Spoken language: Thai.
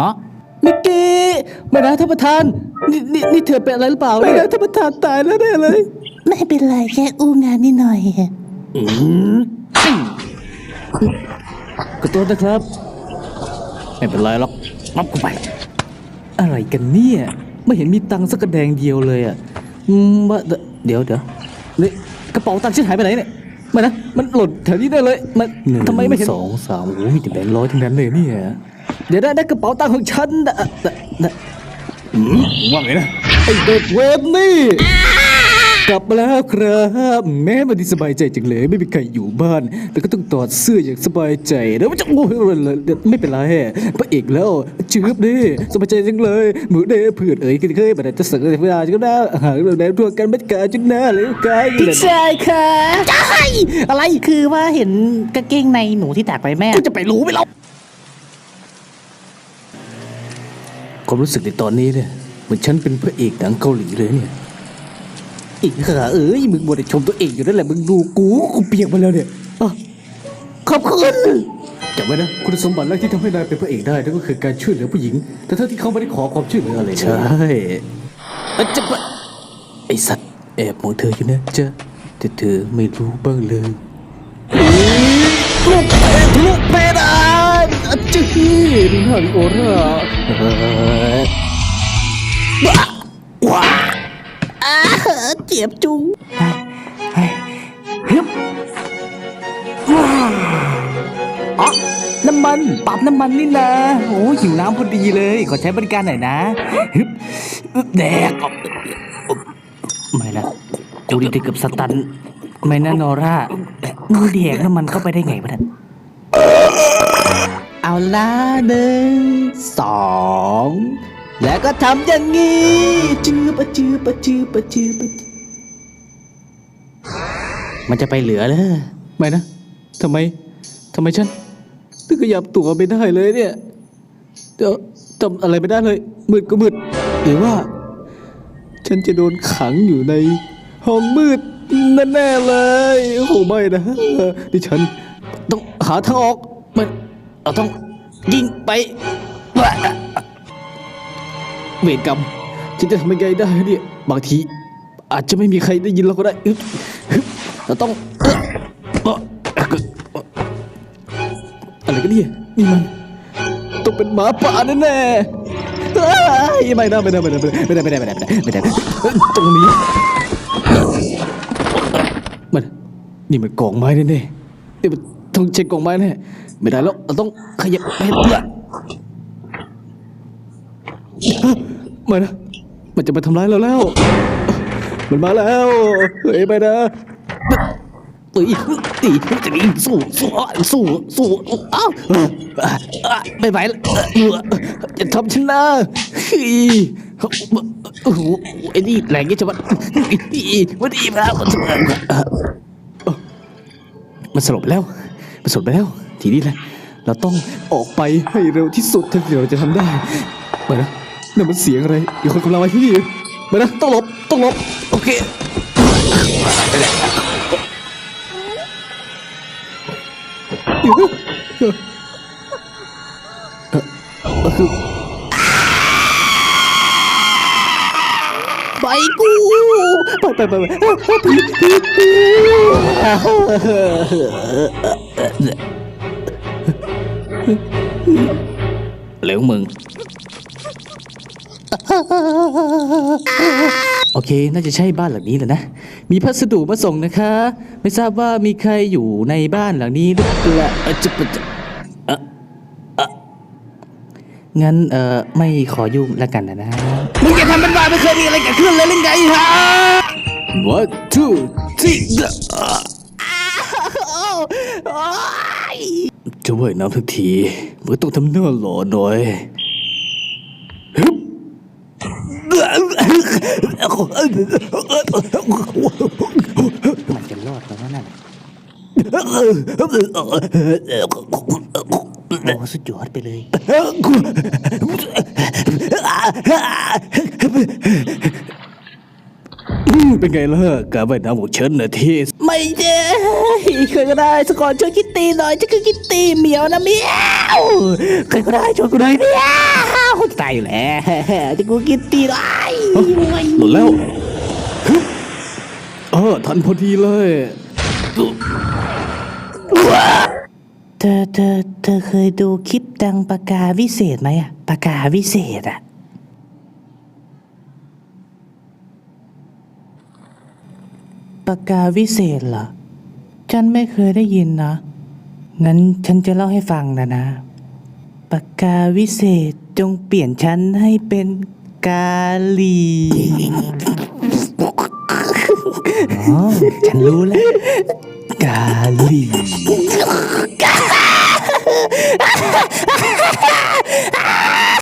อ๋อมิกกี้ไม่นะท่านประธานนี่นี่นี่เธอเป็นอะไรหรือเปล่าไม่นะท่านประธานตายแล้วแน่เลย ไม่เป็นไรแค่อู้งานนิดหน่อยอืมขอโทษนะครับ ไม่เป็นไรหรอกรับเข้าไป อะไรกันเนี่ยไม่เห็นมีตังค์สักกระแดงเดียวเลยอะอืมว่าเดี๋ยวเดี๋ยวนี่กระเป๋าตังค์ฉันหายไปไหนเนี่ยมานะมันหล่นแถวนี้ได้เลยมันทำไมไม่เห็น สองสามโอ้ยแต่แบงค์ร้อยทั้งนั้นเลยเนี่ย เดี๋ยวได้ได้กระเป๋าตังค์ของฉันนะนะนะอืมว่าไงนะไอเด็กเวฟนี่ กลับมาแล้วครับ แม้วันนี้สบายใจจังเลยไม่มีใครอยู่บ้าน แต่ก็ต้องตอดเสื้ออย่างสบายใจแล้วมันจะโอ้ยไม่เป็นไรพระเอกแล้วจืบดิสบายใจจังเลยมือเด้เพื่อนเอ๋ยเคยแบบจะสั่งอะไรเวลาจังนะหาเรื่องแดนทั่วกันไม่กาจังนะเลยกายพี่ชายค่ะใช่อะไรคือว่าเห็นกางเกงในหนูที่ตากไปแม่กูจะไปรู้ไหมเร ความรู้สึกในตอนนี้เนี่ยเหมือนฉันเป็นพระเอกหนังเกาหลีเลยเนี่ยอีกขาเอ้ยมึงมัวแต่ชมตัวเองอยู่นั่นแหละมึงดูกูกูเปียกมาแล้วเนี่ยอะขอบคุณจำไว้นะคุณสมบัติแรกที่ทำให้นายเป็นพระเอกได้นั่นก็คือการช่วยเหลือผู้หญิง แต่ถ้าที่เขาไม่ได้ขอความช่วยเหลืออะไรใช่อาจจะปะไอสัตว์แอบมองเธออยู่นะจ๊ะแต่เธอไม่รู้บ้างเลยาดิโอร่าเฮ้ยว้าว้าอ้าเจ็บจุงฮึบว้าอ๋อน้ำมันปรับน้ำมันนี่นะโอ้หิวน้ำพอดีเลย ขอใช้บริการหน่อยนะฮึบแดกออกไม่นะกูดีถึงกับสตัน ไม่นะนอร่ามึงแดกน้ำมันเข้าไปได้ไงวะท่าน ละหนึ่งสองแล้วก็ทำอย่างนี้จืบะจืบะจืบะจืบะจืบมันจะไปเหลือเลยไม่นะทำไมทำไมฉันถึงขยับตัวไม่ได้เลยเนี่ยเดี๋ยวทำอะไรไม่ได้เลยมืดก็มืดหรือว่า ฉันจะโดนขังอยู่ในห้องมืดแน่ๆเลยโอ้ไม่นะดิฉันต้องหาทางออกมันเราต้อง ยิงไปเวรกรรมฉันจะทำยังไงได้เนี่ยบางที อาจจะไม่มีใครได้ยินเราก็ได้เราต้องอะไรกันเนี่ยนี่มันต้องเป็นหมาป่าแน่ๆไม่ได้ไม่ได้ไม่ได้ไม่ได้ไม่ได้ไม่ได้ไม่ได้ตรงนี้มันนี่มันกองไม้แน่ๆนี่มันต้องเช็คกองไม้แน่ ไม่ได้แล้วเราต้องขยับไปเพื่อม่นะมันจะมาทำร้ายเราแล้ว มันมาแล้วเฮ้ยไปนะตีตีตีสู้สู้สู้สู้อ้าวไม่ไหวล้วจะทำฉันนะเฮ้ยโอ้โหไอ้นี่แรงยี่จะมันวันนี้มามันสลบไปแล้วมันสลบไปแล้ว ทีนี้แหละ เราต้องออกไปให้เร็วที่สุดเท่าที่เราจะทำได้ไปนะนั่นมันเสียงอะไรมีคนกำลังมาที่นี่ไปนะต้องหลบต้องหลบโอเคไปกูไปไปไปไปผีผีผี เร็วมึง โอเค น่าจะใช่บ้านหลังนี้แหละนะ มีพัสดุมาส่งนะคะ ไม่ทราบว่ามีใครอยู่ในบ้านหลังนี้หรือเปล่าอ่อจะจะเออเอองั้น เอ่อ ไม่ขอยุ่งแล้วกันนะนะ มึงจะทำเป็นบ้าไม่เคยมีอะไรเกิดขึ้นเลยหรือไงฮะ One two three จะว่ายน้ำทักทีมึงต้องทำหน้าหล่อหน่อยฮึบมันจะรอดแล้วนั่นโอ้สุดยอดไปเลย เมเป็นไงล่ะการว่ายน้ำของฉันนะที่ไม่เจ้ใครก็ได้สกอนช่วยคิตตี้หน่อยฉันคือคิตตี้เหมียวนะเหมียวใครก็ได้ช่วยกูหน่อยเหมียวตายอยู่แล้วจะกูคิตตี้หน่อยหล่นแล้วฮึบเออทันพอดีเลยเธอเธอเธอเคยดูคลิปดังปากกาวิเศษไหมอะปากกาวิเศษอะ ปากกาวิเศษเหรอ ฉันไม่เคยได้ยินนะ งั้นฉันจะเล่าให้ฟังนะนะ ปากกาวิเศษจงเปลี่ยนฉันให้เป็นกาลี อ๋อ ฉันรู้แล้ว กาลี